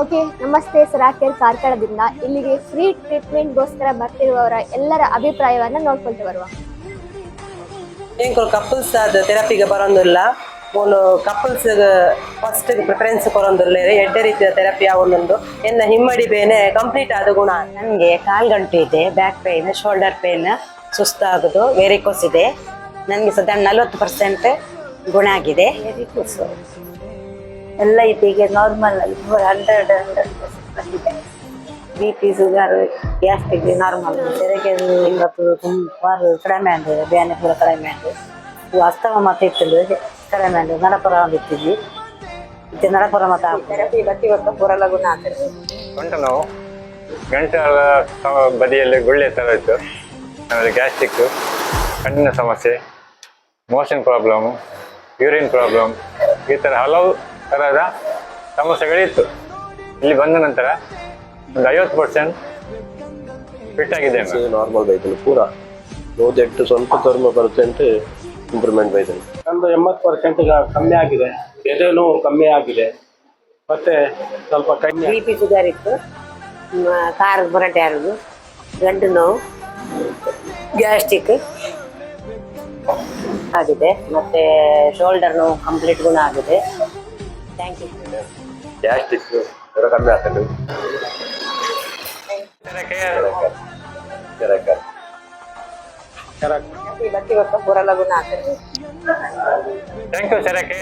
Okay ನಮಸ್ತೆ ಸರಾಕೇರ್ ಕಾರ್ಕಳದಿಂದ. ಇಲ್ಲಿಗೆ free ಟ್ರೀಟ್ಮೆಂಟ್ಗೋಸ್ಕರ ಬರ್ತಿರುವವರ ಎಲ್ಲರ ಅಭಿಪ್ರಾಯವನ್ನು ನೋಡ್ಕೊಳ್ತಾ ಬರುವ. ಕಪಲ್ಸ್ ಆದ ಥೆರಪಿಗೆ ಬರೋದಿಲ್ಲ. ಒಂದು ಕಪಲ್ಸ್ ಫಸ್ಟ್ ಪ್ರಿಫರೆನ್ಸ್ ಕೊರೊಂದಿಲ್ಲ ಎಡ್ಡೆ ರೀತಿಯ ಥೆರಪಿ ಆವೊಂದುಂಡು ಎನ್ನ ಹಿಮ್ಮಡಿ ಬೇನೆ ಕಂಪ್ಲೀಟ್ ಆದ ಗುಣ. ನನಗೆ ಕಾಲ್ಗಂಟು ಇದೆ ಬ್ಯಾಕ್ ಪೇನ್ ಶೋಲ್ಡರ್ ಪೇನ್ ಸುಸ್ತಾಗೋದು ವೆರಿಕೋಸ್ ಇದೆ. ನನಗೆ ಸದ್ಯ ನಲ್ವತ್ತು ಪರ್ಸೆಂಟ್ ಗುಣ ಆಗಿದೆ. ವೆರಿಕೋಸ್ ಎಲ್ಲ ಇದೀಗ ನಾರ್ಮಲ್ ಹಂಡ್ರೆಡ್ ಹಂಡ್ರೆಡ್ ಬಂದಿದೆ. B P sugar gastric normal ತೆರೆಗೆ ಇವತ್ತು ತುಂಬ ಕಡಿಮೆ ಅಂದ್ರೆ ಬ್ಯಾನೆ ಪೂರ ಕಡಿಮೆ ಅಂದ್ರೆ ಅಸ್ತಮ ಮತ್ತೆ ಇತ್ತು ಕಡಿಮೆ ಅಂದ್ರೆ ನಡಪುರ ಒಂದಿತ್ತಿದ್ವಿ ಇದು ನಡಪುರ ಮತ್ತೆ ಥೆರಪಿ ಬತ್ತಿ ಆಗ್ತದೆ ನೋವು. ಗಂಟಲ ಸ- ಬದಿಯಲ್ಲಿ ಗುಳ್ಳೆ ತರ ಇತ್ತು ಆಮೇಲೆ ಗ್ಯಾಸ್ಟಿಕ್ ಕಣ್ಣಿನ ಸಮಸ್ಯೆ ಮೋಷನ್ ಪ್ರಾಬ್ಲಮ್ ಯೂರಿನ್ ಪ್ರಾಬ್ಲಮ್ ಈ ಥರ ಹಲವು ಥರದ ಸಮಸ್ಯೆಗಳಿತ್ತು. ಇಲ್ಲಿ ಬಂದ ನಂತರ ಒಂದು ಐವತ್ತು ಪರ್ಸೆಂಟ್ ಫಿಟ್ ಆಗಿದೆ. ನಾರ್ಮಲ್ ಬೈತನು ಪೂರ. ನೂದೆಟ್ಟು ಸ್ವಲ್ಪ ಕಡಿಮೆ ಪರ್ಸೆಂಟ್ ಇಂಪ್ರೂವ್ಮೆಂಟ್ ಬೈತನು ನಂದು ಎಂಬತ್ತು ಪರ್ಸೆಂಟ್ ಕಮ್ಮಿ ಆಗಿದೆ. ಎದೆ ನೋವು ಕಮ್ಮಿ ಆಗಿದೆ. ಮತ್ತೆ ಸ್ವಲ್ಪ ಕಮ್ಮಿ ಬಿ ಪಿ ಶುಗರ್ ಇತ್ತು. ಕಾರ್ ಬರಟೆ ಆರೋದು ಗಂಟು ನೋವು. ಗ್ಯಾಸ್ಟ್ರಿಕ್. ಆಗಿದೆ. ಮತ್ತೆ ಶೋಲ್ಡರ್ ನೋವು ಕಂಪ್ಲೀಟ್ ಗುಣ ಆಗಿದೆ. ಥ್ಯಾಂಕ್ ಯು ಗ್ಯಾಸ್ಟ್ರಿಕ್ ಜ್ವರ ಕಮ್ಮಿ ಆಗ್ತದೆ ಇದಕ್ಕೆ ಕರೆಕ್ಟ್ ಥೆರಪಿ ಬತ್ತಿ ಹೊತ್ತ ಪೂರಲ ಗುಣ ಆಗ್ತದೆ ಥ್ಯಾಂಕ್ ಯು ಸರಕ್ಕೆ